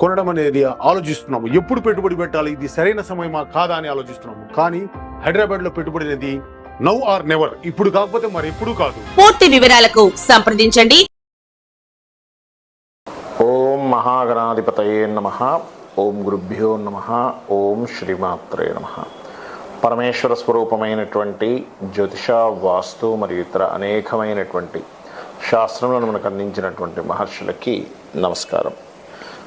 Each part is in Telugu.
కొనడం అనేది ఆలోచిస్తున్నాము. ఎప్పుడు పెట్టుబడి పెట్టాలి? ఇది సరైన సమయమా? కాదా అని ఆలోచిస్తున్నాము. కానీ హైదరాబాద్లో పెట్టుబడి అనేది నవ్ ఆర్ నెవర్. ఇప్పుడు కాకపోతే మరి ఎప్పుడు కాదు. పూర్తి వివరాలకు సంప్రదించండి. ఓం మహాగణాధిపతయే నమ. ఓం గురుభ్యో నమ. ఓం శ్రీమాత్రే నమ. పరమేశ్వర స్వరూపమైనటువంటి జ్యోతిష వాస్తు మరియు ఇతర అనేకమైనటువంటి శాస్త్రములను మనకు అందించినటువంటి మహర్షులకి నమస్కారం.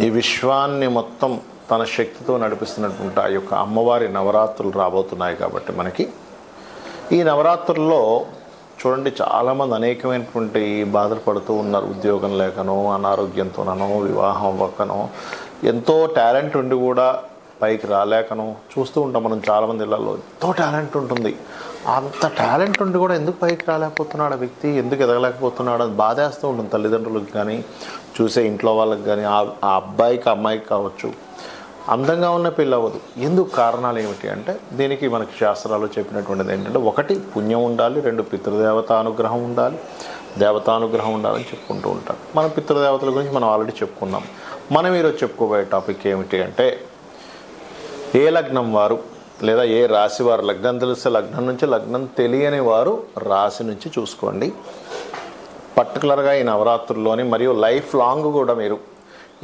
ఈ విశ్వాన్ని మొత్తం తన శక్తితో నడిపిస్తున్నటువంటి ఆ యొక్క అమ్మవారి నవరాత్రులు రాబోతున్నాయి కాబట్టి మనకి. ఈ నవరాత్రుల్లో చూడండి చాలామంది అనేకమైనటువంటి బాధలు పడుతూ ఉన్నారు. ఉద్యోగం లేకనో అనారోగ్యంతోనో వివాహం అవ్వకనో ఎంతో టాలెంట్ ఉండి కూడా పైకి రాలేకనో చూస్తూ ఉంటాం మనం చాలామంది ఇళ్ళలో. ఎంతో టాలెంట్ ఉంటుంది. అంత టాలెంట్ ఉండి కూడా ఎందుకు పైకి రాలేకపోతున్నాడు ఆ వ్యక్తి? ఎందుకు ఎదగలేకపోతున్నాడు? అని బాధేస్తూ ఉంటుంది తల్లిదండ్రులకు కానీ చూసే ఇంట్లో వాళ్ళకి కానీ ఆ అబ్బాయికి అమ్మాయికి కావచ్చు అందంగా ఉన్న పెళ్ళి అవ్వదు. ఎందుకు కారణాలు ఏమిటి అంటే దీనికి మనకి శాస్త్రాలు చెప్పినటువంటిది ఏంటంటే ఒకటి పుణ్యం ఉండాలి రెండు పితృదేవత అనుగ్రహం ఉండాలి దేవతానుగ్రహం ఉండాలని చెప్పుకుంటూ ఉంటారు మన పితృదేవతల గురించి మనం ఆల్రెడీ చెప్పుకున్నాం. మనం ఈరోజు చెప్పుకోబోయే టాపిక్ ఏమిటి అంటే ఏ లగ్నం వారు లేదా ఏ రాశి వారు లగ్నం తెలిస్తే లగ్నం నుంచి లగ్నం తెలియని వారు రాశి నుంచి చూసుకోండి. పర్టికులర్గా ఈ నవరాత్రుల్లోని మరియు లైఫ్ లాంగ్ కూడా మీరు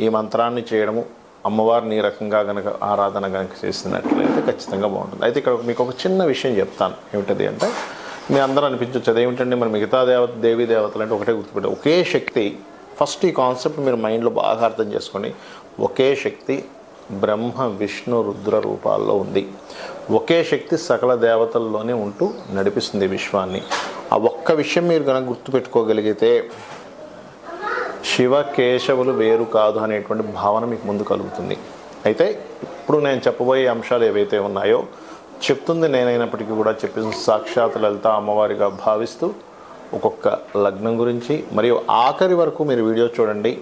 ఈ మంత్రాన్ని చేయడము అమ్మవారిని ఈ రకంగా గనక ఆరాధన గనక చేసినట్లయితే ఖచ్చితంగా బాగుంటుంది. అయితే ఇక్కడ మీకు ఒక చిన్న విషయం చెప్తాను. ఏమిటది అంటే మీ అందరూ అనిపించవచ్చు అదేమిటంటే మరి మిగతా దేవత దేవీ దేవతలు అంటే ఒకటే గుర్తుపెట్టే ఒకే శక్తి ఫస్ట్ ఈ కాన్సెప్ట్ మీరు మైండ్లో బాగా అర్థం చేసుకొని ఒకే శక్తి బ్రహ్మ విష్ణు రుద్ర రూపాల్లో ఉంది. ఒకే శక్తి సకల దేవతల్లోనే ఉంటూ నడిపిస్తుంది విశ్వాన్ని. ఆ ఒక్క విషయం మీరు కనుక గుర్తుపెట్టుకోగలిగితే శివ కేశవులు వేరు కాదు అనేటువంటి భావన మీకు ముందు కలుగుతుంది. అయితే ఇప్పుడు నేను చెప్పబోయే అంశాలు ఏవైతే ఉన్నాయో చెప్తుంది నేనైనప్పటికీ కూడా చెప్పిన సాక్షాత్ లలిత అమ్మవారిగా భావిస్తూ ఒక్కొక్క లగ్నం గురించి మరియు ఆఖరి వరకు మీరు వీడియో చూడండి.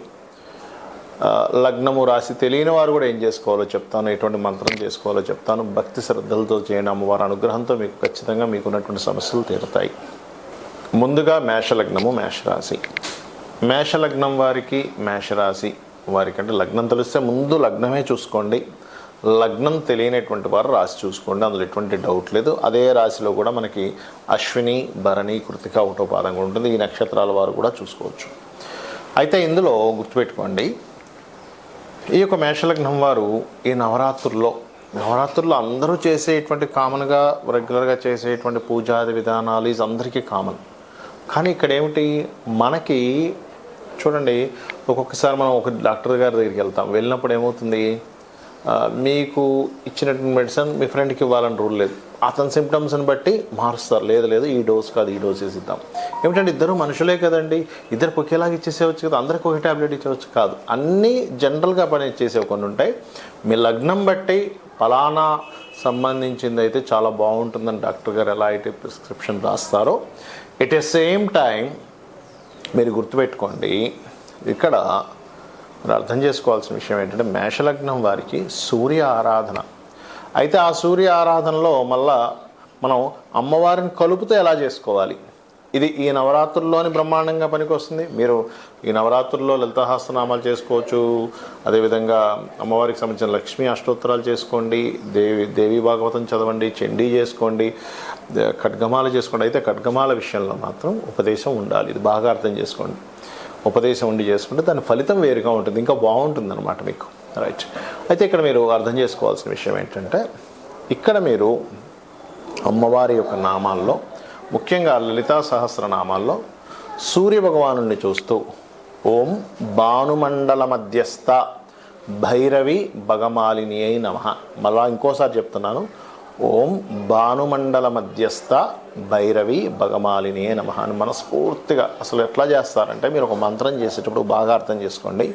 లగ్నము రాసి తెలియని వారు కూడా ఏం చేసుకోవాలో చెప్తాను ఎటువంటి మంత్రం చేసుకోవాలో చెప్తాను. భక్తి శ్రద్ధలతో చేయని అమ్మవారి అనుగ్రహంతో మీకు ఖచ్చితంగా మీకు ఉన్నటువంటి సమస్యలు తీరుతాయి. ముందుగా మేషలగ్నము మేషరాశి. మేషలగ్నం వారికి మేషరాశి వారికి అంటే లగ్నం తెలిస్తే ముందు లగ్నమే చూసుకోండి. లగ్నం తెలియనటువంటి వారు రాశి చూసుకోండి. అందులో ఎటువంటి డౌట్ లేదు. అదే రాశిలో కూడా మనకి అశ్విని భరణి కృతిక ఓటోపాదంగా ఉంటుంది. ఈ నక్షత్రాల వారు కూడా చూసుకోవచ్చు. అయితే ఇందులో గుర్తుపెట్టుకోండి. ఈ యొక్క మేషలగ్నం వారు ఈ నవరాత్రుల్లో నవరాత్రుల్లో అందరూ చేసేటువంటి కామన్గా రెగ్యులర్గా చేసేటువంటి పూజాది విధానాలు ఇది అందరికీ కామన్ కానీ ఇక్కడ ఏమిటి? మనకి చూడండి ఒక్కొక్కసారి మనం ఒక డాక్టర్ గారి దగ్గరికి వెళ్తాం. వెళ్ళినప్పుడు ఏమవుతుంది? మీకు ఇచ్చినటువంటి మెడిసిన్ మీ ఫ్రెండ్కి ఇవ్వాలని రూల్ లేదు. అతని సిమ్టమ్స్ని బట్టి మారుస్తారు. లేదు లేదు ఈ డోస్ కాదు ఈ డోస్ ఇద్దాం ఏమిటంటే ఇద్దరు మనుషులే కదండి. ఇద్దరికి ఒకేలాగా ఇచ్చేసేవచ్చు కదా. అందరికి ఒక టాబ్లెట్ ఇచ్చేవచ్చు కాదు. అన్నీ జనరల్గా పని ఇచ్చేసేవి కొన్ని ఉంటాయి. మీ లగ్నం బట్టి ఫలానా సంబంధించింది అయితే చాలా బాగుంటుందని డాక్టర్ గారు ఎలా అయితే ప్రిస్క్రిప్షన్ రాస్తారో ఎట్ ఎ సేమ్ టైం మీరు గుర్తుపెట్టుకోండి. ఇక్కడ మీరు అర్థం చేసుకోవాల్సిన విషయం ఏంటంటే మేషలగ్నం వారికి సూర్య ఆరాధన. అయితే ఆ సూర్య ఆరాధనలో మళ్ళా మనం అమ్మవారిని కలుపుతో ఎలా చేసుకోవాలి? ఇది ఈ నవరాత్రుల్లోని బ్రహ్మాండంగా పనికొస్తుంది. మీరు ఈ నవరాత్రుల్లో లలితహాస్తనామాలు చేసుకోవచ్చు. అదేవిధంగా అమ్మవారికి సంబంధించిన లక్ష్మీ అష్టోత్తరాలు చేసుకోండి. దేవి దేవి భాగవతం చదవండి చండీ చేసుకోండి ఖడ్గమాల చేసుకోండి. అయితే ఖడ్గమాల విషయంలో మాత్రం ఉపదేశం ఉండాలి. ఇది బాగా అర్థం చేసుకోండి. ఉపదేశం ఉండి చేసుకుంటే దాని ఫలితం వేరుగా ఉంటుంది ఇంకా బాగుంటుంది అనమాట మీకు. రైట్ అయితే ఇక్కడ మీరు అర్థం చేసుకోవాల్సిన విషయం ఏంటంటే ఇక్కడ మీరు అమ్మవారి యొక్క నామాల్లో ముఖ్యంగా లలితా సహస్రనామాల్లో సూర్య భగవాను చూస్తూ ఓం భానుమండల మధ్యస్థ భైరవి భగమాలిని అయి నమ. మళ్ళా ఇంకోసారి చెప్తున్నాను ఓం భానుమండల మధ్యస్థ భైరవి భగమాలిని నమ అని మనస్ఫూర్తిగా అసలు ఎట్లా చేస్తారంటే మీరు ఒక మంత్రం చేసేటప్పుడు బాగా అర్థం చేసుకోండి.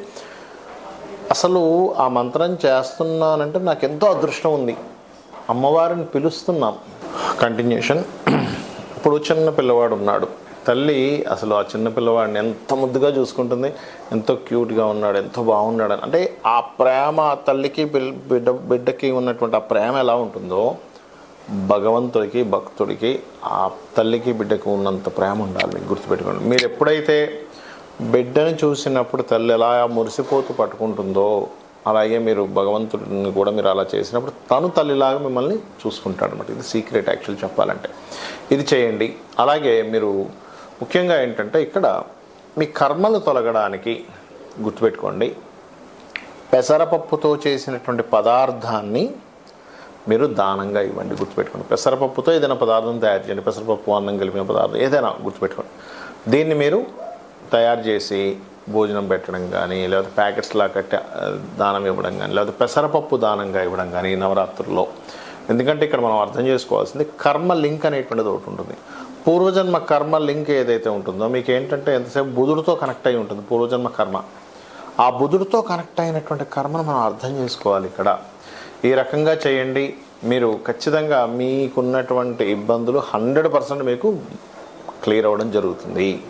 అసలు ఆ మంత్రం చేస్తున్నానంటే నాకు ఎంతో అదృష్టం ఉంది. అమ్మవారిని పిలుస్తున్నాం. కంటిన్యూషన్ ఇప్పుడు చిన్న పిల్లవాడు ఉన్నాడు. తల్లి అసలు ఆ చిన్న పిల్లవాడిని ఎంత ముద్దుగా చూసుకుంటుంది ఎంతో క్యూట్గా ఉన్నాడు ఎంతో బాగున్నాడు అని. అంటే ఆ ప్రేమ ఆ తల్లికి బిడ్డ బిడ్డకి ఉన్నటువంటి ఆ ప్రేమ ఎలా ఉంటుందో భగవంతుడికి భక్తుడికి ఆ తల్లికి బిడ్డకు ఉన్నంత ప్రేమ ఉండాలి. మీకు గుర్తుపెట్టుకోండి. మీరు ఎప్పుడైతే బిడ్డని చూసినప్పుడు తల్లి ఎలా మురిసిపోతూ పట్టుకుంటుందో అలాగే మీరు భగవంతుడిని కూడా మీరు అలా చేసినప్పుడు తను తల్లిలాగా మిమ్మల్ని చూసుకుంటాడు అనమాట ఇది సీక్రెట్ యాక్చువల్ చెప్పాలంటే. ఇది చేయండి. అలాగే మీరు ముఖ్యంగా ఏంటంటే ఇక్కడ మీ కర్మలు తొలగడానికి గుర్తుపెట్టుకోండి. పెసరపప్పుతో చేసినటువంటి పదార్థాన్ని మీరు దానంగా ఇవ్వండి గుర్తుపెట్టుకోండి. పెసరపప్పుతో ఏదైనా పదార్థం తయారు చేయండి. పెసరపప్పు అన్నం కలిపిన పదార్థం ఏదైనా గుర్తుపెట్టుకోండి. దీన్ని మీరు తయారు చేసి భోజనం పెట్టడం కానీ లేకపోతే ప్యాకెట్స్లా కట్టి దానం ఇవ్వడం కానీ లేకపోతే పెసరపప్పు దానంగా ఇవ్వడం కానీ నవరాత్రుల్లో. ఎందుకంటే ఇక్కడ మనం అర్థం చేసుకోవాల్సింది కర్మ లింక్ అనేటువంటిది ఒకటి ఉంటుంది. పూర్వజన్మ కర్మ లింక్ ఏదైతే ఉంటుందో మీకు ఏంటంటే ఎంతసేపు బుధుడితో కనెక్ట్ అయి ఉంటుంది పూర్వజన్మ కర్మ. ఆ బుధుడితో కనెక్ట్ అయినటువంటి కర్మను మనం అర్థం చేసుకోవాలి ఇక్కడ. ఈ రకంగా చేయండి. మీరు ఖచ్చితంగా మీకున్నటువంటి ఇబ్బందులు హండ్రెడ్ పర్సెంట్ మీకు క్లియర్ అవ్వడం జరుగుతుంది.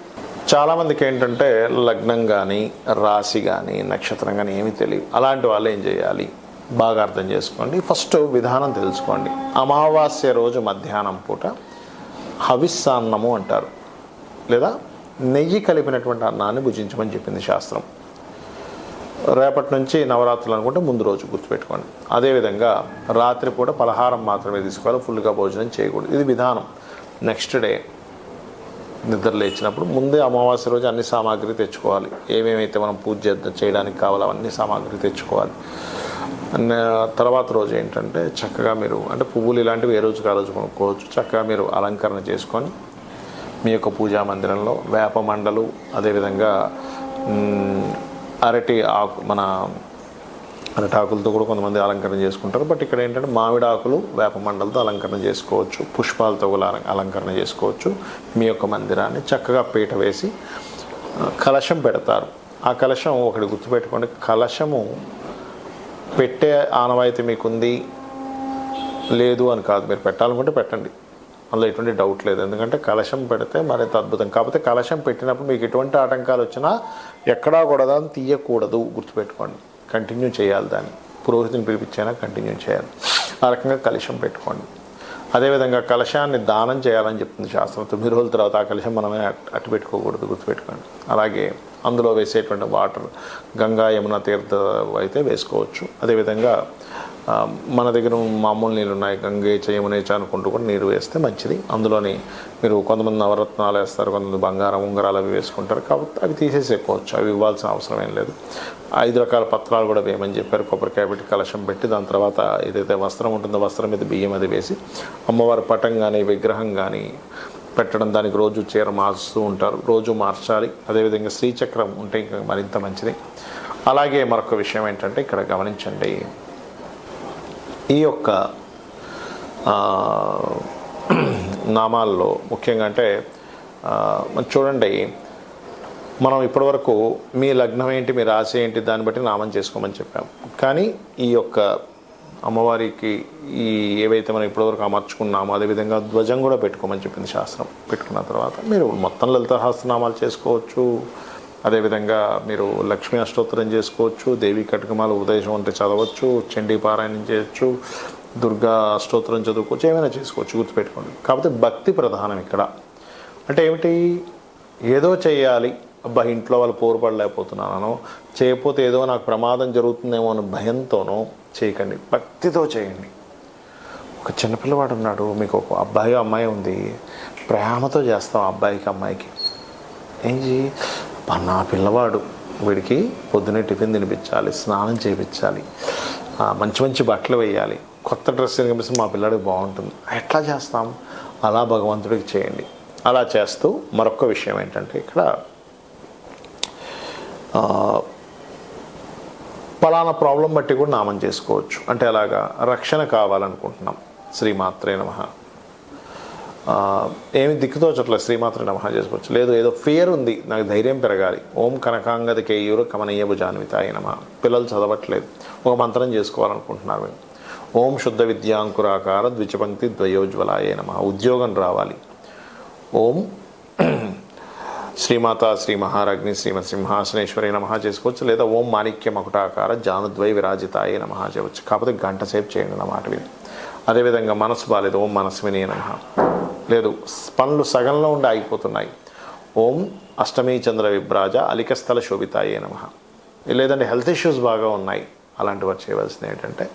చాలామందికి ఏంటంటే లగ్నం కానీ రాశి కానీ నక్షత్రం కానీ ఏమీ తెలియదు అలాంటి వాళ్ళు ఏం చేయాలి? బాగా అర్థం చేసుకోండి. ఫస్ట్ విధానం తెలుసుకోండి. అమావాస్య రోజు మధ్యాహ్నం పూట హవిస్సాన్నము అంటారు. లేదా నెయ్యి కలిపినటువంటి అన్నాన్ని భుజించమని చెప్పింది శాస్త్రం. రేపటి నుంచి నవరాత్రులు అనుకుంటే ముందు రోజు గుర్తుపెట్టుకోండి. అదేవిధంగా రాత్రి పూట పలహారం మాత్రమే తీసుకోవాలి ఫుల్గా భోజనం చేయకూడదు. ఇది విధానం. నెక్స్ట్ డే నిద్ర లేచినప్పుడు ముందే అమావాస్య రోజు అన్ని సామాగ్రి తెచ్చుకోవాలి. ఏమేమైతే మనం పూజ చేయడానికి కావాలో అవన్నీ సామాగ్రి తెచ్చుకోవాలి. తర్వాత రోజు ఏంటంటే చక్కగా మీరు అంటే పువ్వులు ఇలాంటివి ఏ రోజుకి ఆ రోజు కొనుక్కోవచ్చు. చక్కగా మీరు అలంకరణ చేసుకొని మీ యొక్క పూజా మందిరంలో వేప మండలు అదేవిధంగా అరటి ఆకు మన అరటి ఆకులతో కూడా కొంతమంది అలంకరణ చేసుకుంటారు. బట్ ఇక్కడ ఏంటంటే మామిడి ఆకులు వేప మండలతో అలంకరణ చేసుకోవచ్చు. పుష్పాలతో కూడా అలంకరణ చేసుకోవచ్చు. మీ యొక్క మందిరాన్ని చక్కగా పీట వేసి కలశం పెడతారు. ఆ కలశం ఒకటి గుర్తుపెట్టుకోండి. కలశము పెట్టే ఆనవాయితీ మీకుంది లేదు అని కాదు. మీరు పెట్టాలనుకుంటే పెట్టండి. అందులో ఎటువంటి డౌట్ లేదు. ఎందుకంటే కలశం పెడితే మరింత అద్భుతం. కాకపోతే కలశం పెట్టినప్పుడు మీకు ఎటువంటి ఆటంకాలు వచ్చినా ఎక్కడా కూడా దాన్ని తీయకూడదు గుర్తుపెట్టుకోండి. కంటిన్యూ చేయాలి దాన్ని. పురోహితుని పిలిపించైనా కంటిన్యూ చేయాలి. ఆ రకంగా కలుషం పెట్టుకోండి. అదేవిధంగా కలశాన్ని దానం చేయాలని చెప్తుంది శాస్త్రం. తొమ్మిది రోజుల తర్వాత ఆ కలశం మనమే అట్- అట్టు పెట్టుకోకూడదు గుర్తుపెట్టుకోండి. అలాగే అందులో వేసేటువంటి వాటర్ గంగా యమున తీర్థ అయితే వేసుకోవచ్చు. అదేవిధంగా మన దగ్గర మామూలు నీళ్ళు ఉన్నాయి. గంగే చేయమునేచ అనుకుంటూ కూడా నీరు వేస్తే మంచిది. అందులోని మీరు కొంతమంది నవరత్నాలు వేస్తారు కొంతమంది బంగారం ఉంగరాలు అవి వేసుకుంటారు. కాబట్టి అవి తీసేసేసుకోవచ్చు. అవి ఇవ్వాల్సిన అవసరం ఏం లేదు. ఐదు రకాల పత్రాలు కూడా వేయమని చెప్పారు. కొబ్బరికాయ పెట్టి కలశం పెట్టి దాని తర్వాత ఏదైతే వస్త్రం ఉంటుందో వస్త్రం మీద బియ్యం అది వేసి అమ్మవారి పటం కానీ విగ్రహం కానీ పెట్టడం దానికి రోజు చీర మార్చుతూ ఉంటారు. రోజు మార్చాలి. అదేవిధంగా శ్రీచక్రం ఉంటే ఇంకా మరింత మంచిది. అలాగే మరొక విషయం ఏంటంటే ఇక్కడ గమనించండి. ఈ యొక్క నామాల్లో ముఖ్యంగా అంటే చూడండి మనం ఇప్పటివరకు మీ లగ్నం ఏంటి మీ రాశి ఏంటి దాన్ని బట్టి నామం చేసుకోమని చెప్పాం. కానీ ఈ యొక్క అమ్మవారికి ఈ ఏవైతే మనం ఇప్పటివరకు అమర్చుకున్నామో అదేవిధంగా ధ్వజం కూడా పెట్టుకోమని చెప్పింది శాస్త్రం. పెట్టుకున్న తర్వాత మీరు మొత్తం లలిత సహస్రనామాలు చేసుకోవచ్చు. అదేవిధంగా మీరు లక్ష్మీ అష్టోత్తరం చేసుకోవచ్చు దేవి కటకమాల ఉదయం అంటే చదవచ్చు చండీ పారాయణం చేయొచ్చు దుర్గా అష్టోత్తరం చదువుకోవచ్చు ఏమైనా చేసుకోవచ్చు గుర్తుపెట్టుకోండి. కాకపోతే భక్తి ప్రధానం ఇక్కడ. అంటే ఏమిటి? ఏదో చేయాలి అబ్బా ఇంట్లో వాళ్ళు పోరుపడలేకపోతున్నానో చేయకపోతే ఏదో నాకు ప్రమాదం జరుగుతుందేమో అని భయంతోనో చేయకండి. భక్తితో చేయండి. ఒక చిన్నపిల్లవాడు ఉన్నాడు మీకు ఒక అబ్బాయి అమ్మాయి ఉంది. ప్రేమతో చేస్తాం ఆ అబ్బాయికి అమ్మాయికి. ఏం నా పిల్లవాడు వీడికి పొద్దునే టిఫిన్ తినిపించాలి స్నానం చేయించాలి మంచి మంచి బట్టలు వేయాలి కొత్త డ్రెస్ కనిపిస్తే మా పిల్లాడికి బాగుంటుంది. ఎట్లా చేస్తాం? అలా భగవంతుడికి చేయండి. అలా చేస్తూ మరొక విషయం ఏంటంటే ఇక్కడ పలానా ప్రాబ్లం బట్టి కూడా నామం చేసుకోవచ్చు. అంటే అలాగా రక్షణ కావాలనుకుంటున్నాం. శ్రీమాత్రే నమ. ఏమి దిక్కుతోచట్ల శ్రీమాత్రే నమహ చేసుకోవచ్చు. లేదు ఏదో ఫియర్ ఉంది నాకు ధైర్యం పెరగాలి. ఓం కనకాంగది కేయూరు కమనీయ భుజాన్వితాయ నమ. పిల్లలు చదవట్లేదు. ఒక మంత్రం చేసుకోవాలనుకుంటున్నారు మేము. ఓం శుద్ధ విద్యాంకురాకార ద్విచపంక్తి ద్వయోజ్వలాయ నమ. ఉద్యోగం రావాలి. ఓం శ్రీమాత శ్రీ మహారాజ్ని శ్రీమత్ సింహాసనేశ్వరి నమ చేసుకోవచ్చు. లేదా ఓం మాణిక్య మకుటాకార జానుద్వై విరాజితాయ నమ చేయవచ్చు. కాకపోతే గంట సేపు చేయండి అన్నమాట విని. అదేవిధంగా మనసు బాలేదు ఓం మనస్విని నమ. లేదు పనులు సగంలో ఉండి ఆగిపోతున్నాయి. ఓం అష్టమీ చంద్ర విభ్రాజ అలికస్థల శోభితాయే నమ. లేదంటే హెల్త్ ఇష్యూస్ బాగా ఉన్నాయి. అలాంటి వారు చేయవలసింది ఏంటంటే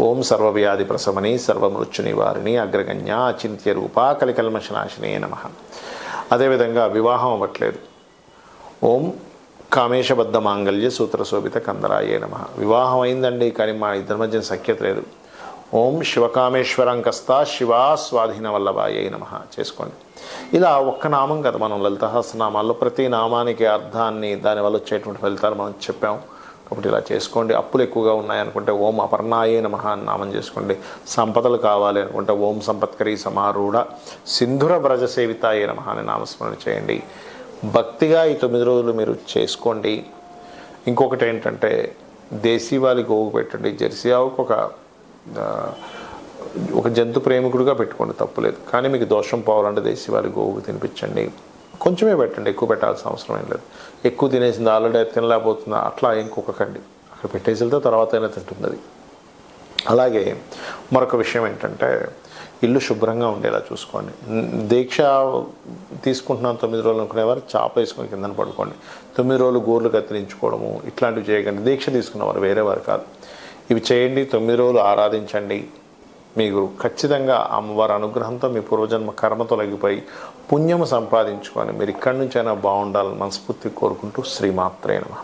ఓం సర్వవ్యాధి ప్రసమని సర్వమృత్యు నివారిణి అగ్రగణ్య అచింత్య రూప కలికల్మశనాశినే నమ. అదేవిధంగా వివాహం అవ్వట్లేదు. ఓం కామేశబద్ధ మాంగళ్య సూత్ర శోభిత కందరాయే నమ. వివాహం అయిందండి కానీ మా ఇద్దరి మధ్య సఖ్యత లేదు. ఓం శివకామేశ్వరం కస్తా శివా స్వాధీన వల్లభాయ నమ. చేసుకోండి. ఇలా ఒక్క నామం కదా మనం లలితహాసనామాల్లో ప్రతి నామానికి అర్థాన్ని దానివల్ల వచ్చేటువంటి ఫలితాలు మనం చెప్పాం. కాబట్టి ఇలా చేసుకోండి. అప్పులు ఎక్కువగా ఉన్నాయనుకుంటే ఓం అపర్ణాయే నమ అని నామం చేసుకోండి. సంపదలు కావాలి అనుకుంటే ఓం సంపత్కరి సమారూఢ సింధుర వ్రజ సేవితాయే నమ అని నామస్మరణ చేయండి. భక్తిగా ఈ తొమ్మిది రోజులు మీరు చేసుకోండి. ఇంకొకటి ఏంటంటే దేశీవాలి గోవు పెట్టండి. జెర్సీ ఆవుకు ఒక ఒక జంతు ప్రేమికుడిగా పెట్టుకోండి తప్పులేదు కానీ మీకు దోషం పోవాలంటే దేశీవాలి గోవుకు తినిపించండి. కొంచెమే పెట్టండి ఎక్కువ పెట్టాల్సిన అవసరం ఏం లేదు. ఎక్కువ తినేసింది ఆల్రెడీ తినలేకపోతుందా అట్లా ఇంకొకకండి. అక్కడ పెట్టేసి వెళ్తే తర్వాత అయినా తింటుంది అది అలాగే మరొక విషయం ఏంటంటే ఇల్లు శుభ్రంగా ఉండేలా చూసుకోండి. దీక్ష తీసుకుంటున్నాను తొమ్మిది రోజులు అనుకునేవారు చాప వేసుకొని కిందన పడుకోండి. తొమ్మిది రోజులు గోర్లు కత్తిరించుకోవడము ఇట్లాంటివి చేయకండి. దీక్ష తీసుకున్నవారు వేరే వారు కాదు. ఇవి చేయండి తొమ్మిది రోజులు ఆరాధించండి. మీకు ఖచ్చితంగా అమ్మవారి అనుగ్రహంతో మీ పూర్వజన్మ కర్మ తొలగిపోయి పుణ్యము సంపాదించుకొని మీరు ఇక్కడి నుంచైనా బాగుండాలని మనస్ఫూర్తి కోరుకుంటూ శ్రీమాత్రే నమ.